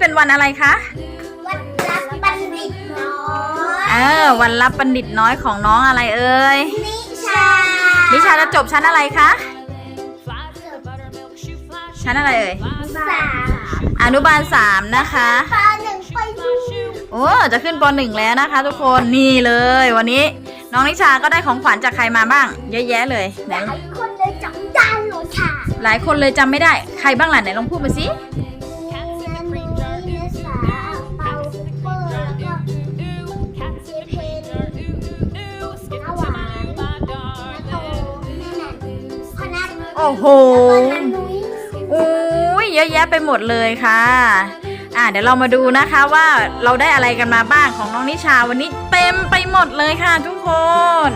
เป็นวันอะไรคะ วัดรับบัณฑิตน้อยเออ วันรับบัณฑิตน้อยของน้องอะไรเอ่ย นิชา นิชาจะจบชั้นอะไรคะ ชั้นอะไรเอ่ยสามอนุบาลสามนะคะปหนึ่งไปดูโอ้จะขึ้นปหนึ่งแล้วนะคะ ทุกคนนี่เลย วันนี้น้องนิชาก็ได้ของขวัญจากใครมาบ้าง เยอะแยะเลยไหนหลายคนเลยจำได้หนูค่ะ หลายคนเลยจำไม่ได้ ใครบ้างล่ะไหนลองพูดมาสิ โอ้โหแล้วก็นันนุ้ยอุ้ยเยอะแยะไปหมดเลยค่ะ อะเดี๋ยวเรามาดูนะคะว่าเราได้อะไรกันมาบ้างของน้องนิชาวันนี้เต็มไปหมดเลยค่ะทุกคน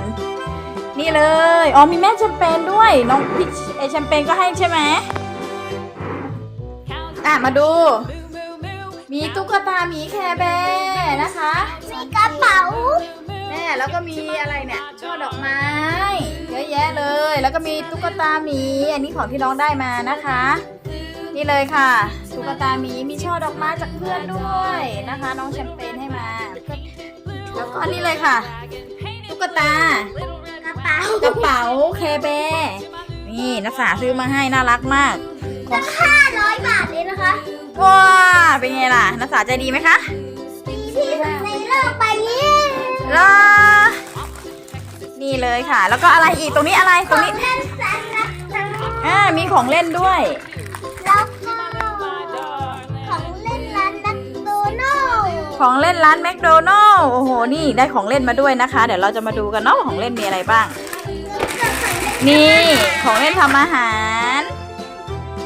นี่เลย อ๋อมีแม่แชมเปญด้วย น้องพี่ไอแชมเปญก็ให้ใช่ไหมอะมาดู มีตุ๊กตาหมีแคร์แบร์นะคะมีกระเป๋าแม่แล้วก็มีอะไรเนี่ยช่อดอกไม้ เยอะแยะเลย แล้วก็มีตุ๊กตาหมี อันนี้ของที่น้องได้มานะคะ นี่เลยค่ะ ตุ๊กตาหมี มีช่อดอกไม้จากเพื่อนด้วยนะคะ น้องแชมเปญให้มา แล้วก็นี่เลยค่ะ ตุ๊กตากระเป๋ากระเป๋าแคร์แบร์นี่นักศึกษาซื้อมาให้น่ารักมากจะห้าร้อยบาทเลยนะคะ ว้า เป็นไงล่ะนักศึกษาใจดีไหมคะดีที่สุดในโลกใบนี้ลา นี่เลยค่ะ แล้วก็อะไรอีกตรงนี้อะไรตรงนี้ของเล่นแสนรักจังอ่ามีของเล่นด้วย แล้วก็ของเล่นร้านนักโดนัลด์ของเล่นร้านแมคโดนัลล์โอ้โหนี่ได้ของเล่นมาด้วยนะคะ เดี๋ยวเราจะมาดูกันเนาะว่าของเล่นมีอะไรบ้าง นี่ของเล่นทำอาหาร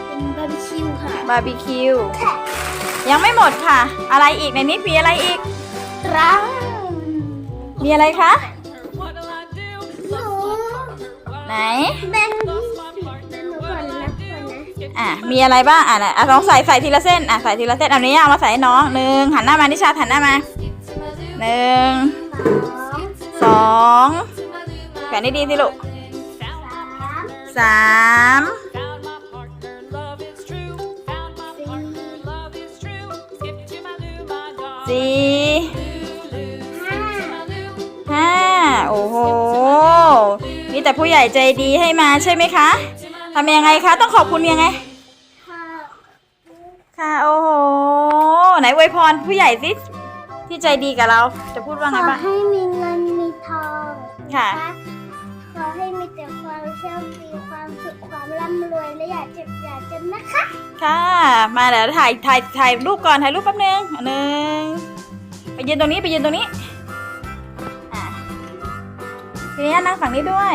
เป็นบาร์บีคิวค่ะบาร์บีคิว ยังไม่หมดค่ะ อะไรอีกในนี้มีอะไรอีก รังมีอะไรคะหนู ไหน แบ่งยี่สิบเป็นหนูก่อนนะก่อนนะอะ มีอะไรบ้าง อะไหนอะลองใส่ใส่ทีละเส้น อะ ใส่ทีละเส้นเอานี้เอามาใส่ให้น้องหนึ่งหันหน้ามานิชาหันหน้ามาหนึ่งสองสองแขวนดีๆสิลูกสามสามสี่สี่ห้าห้าโอ้โห มีแต่ผู้ใหญ่ใจดีให้มาใช่ไหมคะทำยังไงคะ ต้องขอบคุณยังไง ค่ะค่ะโอ้โหไหนอวยพรผู้ใหญ่สิที่ใจดีกับเรา จะพูดว่าขไงอบ้างให้มีเงินมีทองค่ะขอให้มีแต่ความโชคดีความสุขความร่ำรวยและอย่าเจ็บอย่าจนนะคะ ค่ะ มาเดี๋ยวถ่ายถ่ายถ่ายรูปก่อนถ่ายรูปแป๊บนึงอันหนึ่งไปยืนตรงนี้ไปยืนตรงนี้อะ ทีนี้นั่งฝั่งนี้ด้วย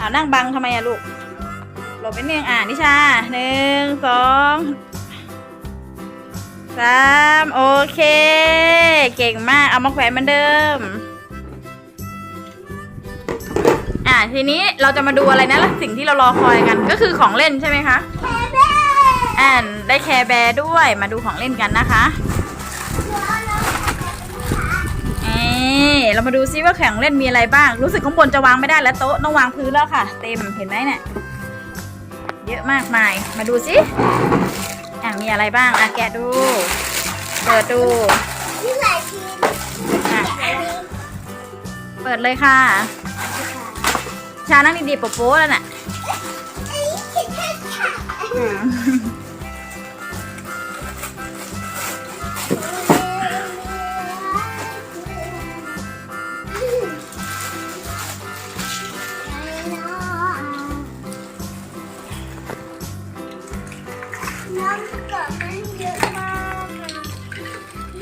อ้าวนั่งบังทำไมอะลูกหลบไปหนึ่งอ่านิชาหนึ่งสองสามโอเค เก่งมาก เอามาแขวนเหมือนเดิม อ่าทีนี้เราจะมาดูอะไรนะสิ่งที่เรารอคอยกันก็คือของเล่นใช่ไหมคะแม่แม่อ่านได้แคร์แบร์ด้วยมาดูของเล่นกันนะคะเอ๊ เรามาดูซิว่าแข่งเล่นมีอะไรบ้าง รู้สึกข้างบนจะวางไม่ได้แล้วโต๊ะต้องวางพื้นแล้วค่ะ เต็มเห็นไหมเนี่ยเยอะมากมาย มาดูซิอะมีอะไรบ้างอะแกะดูเปิดดูที่หลายทีอะเปิดเลยค่ะ ชานั่งดีๆโป๊ะๆแล้วนะ่ะอืม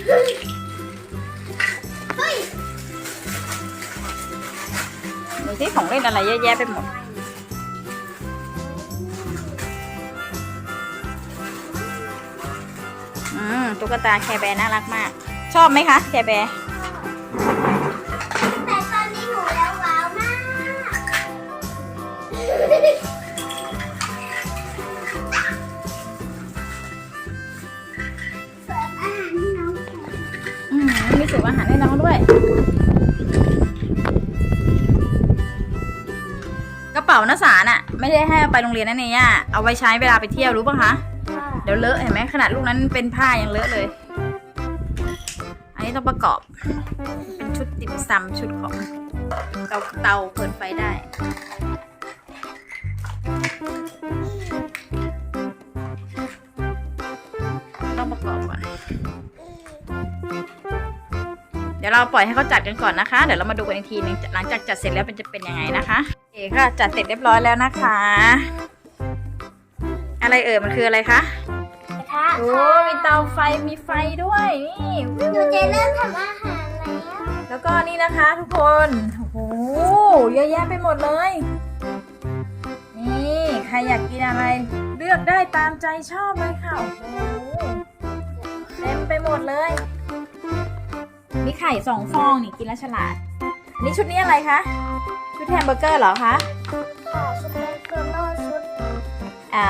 ดูซิของเล่นอะไรเยอะแยะไปหมด อืม ตุ๊กตาแคร์แบร์น่ารักมาก ชอบไหมคะ แคร์แบร์แต่ตอนนี้หนูแล้วว้าวมาก มมีเสิร์ฟอาหารให้น้องด้วย กระเป๋าหน้าสารอะ ไม่ได้ให้เอาไปโรงเรียนนะเนี่ยเอาไว้ใช้เวลาไปเที่ยวรู้ปะคะค่ะเดี๋ยวเลอะเห็นไหมขนาดลูกนั้นเป็นผ้ายังเลอะเลย อันนี้ต้องประกอบ เป็นชุดติ่มซำชุดของเตาเตาเปิดไฟได้ ดี๋ยวเราปล่อยให้เขาจัดกันก่อนนะคะ เดี๋ยวเรามาดูกันอีกทีนึงหลังจากจัดเสร็จแล้วเป็นจะเป็นยังไงนะคะโอเคค่ะจัดเสร็จเรียบร้อยแล้วนะคะ อะไรเอ่ยมันคืออะไรคะกระทะโอ้ค่ะมีเตาไฟมีไฟด้วยนี่หนูจะเริ่มทำอาหารแล้วแล้วก็นี่นะคะทุกคนโอ้โหเยอะแยะไปหมดเลย นี่ใครอยากกินอะไร เลือกได้ตามใจชอบเลยค่ะโอ้โหเต็มไปหมดเลย มีไข่สองฟองนี่กินแล้วฉลาด นี่ชุดนี้อะไรคะ ชุดแฮมเบอร์เกอร์เหรอคะค่ะชุดแรกคือโลชุดอ่า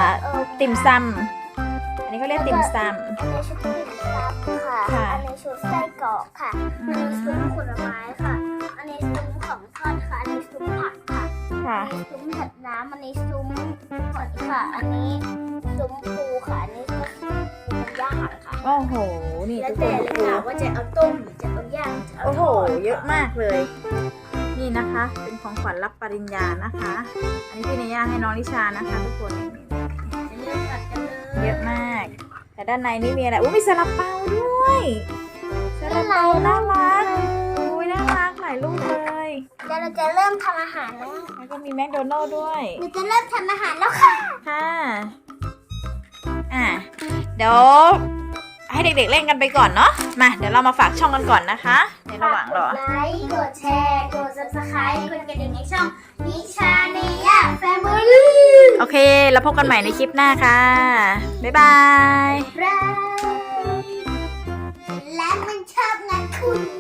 ติ่มซำอันนี้เขาเรียกติ่มซอันนี้ชุดติ่มซำค่ะค่ะ อันนี้ชุดไส้กรอกค่ะอือันมนี้ซุ้มผลไม้ค่ะ อันนี้ซุ้มของทอดค่ะ อันนี้ซุ้มผักค่ะำค่ะอันนี้ซุ้มผัดน้ำอันนี้ซุ้มหอยค่ะ อันนี้ซุ้มปูค่ะ อันนี้ก็ซุ้มย่างค่ะ โอ้โห นี่แล้วทุกคแต่นเลยค่ะว่าจะเอาต้มหรือจะเอาย่างจะเอาโอ้โหทอดเยอะมากเลย นี่นะคะ เป็นของขวัญรับปริญญานะคะ อันนี้พี่เนย่าให้น้องลิชานะคะ ทุกคนจะเริ่มผัดกันเลยเยอะมาก แต่ด้านในนี่มีอะไรอุ้ยมีซาลาเปาด้วยซาลาเปาน่ารักอุ้ยน่ารักหลายลูกเลยเดี๋ยวเราจะเริ่มทำอาหารแล้วแล้วก็มีแมคโดนัลด์ด้วย หนูจะเริ่มทำอาหารแล้วค่ะ ค่ะ อะ เดี๋ยว ให้เด็กๆเล่นกันไปก่อนเนาะมาเดี๋ยวเรามาฝากช่องกันก่อนนะคะ ในระหว่างรอกดไลค์กดแชร์ กด subscribe กดกระดิ่งในช่องนิชาเนย่าแฟมิลี่โอเค แล้วพบกันใหม่ในคลิปหน้าค่ะ บ๊ายบายและมันชอบงานคุณ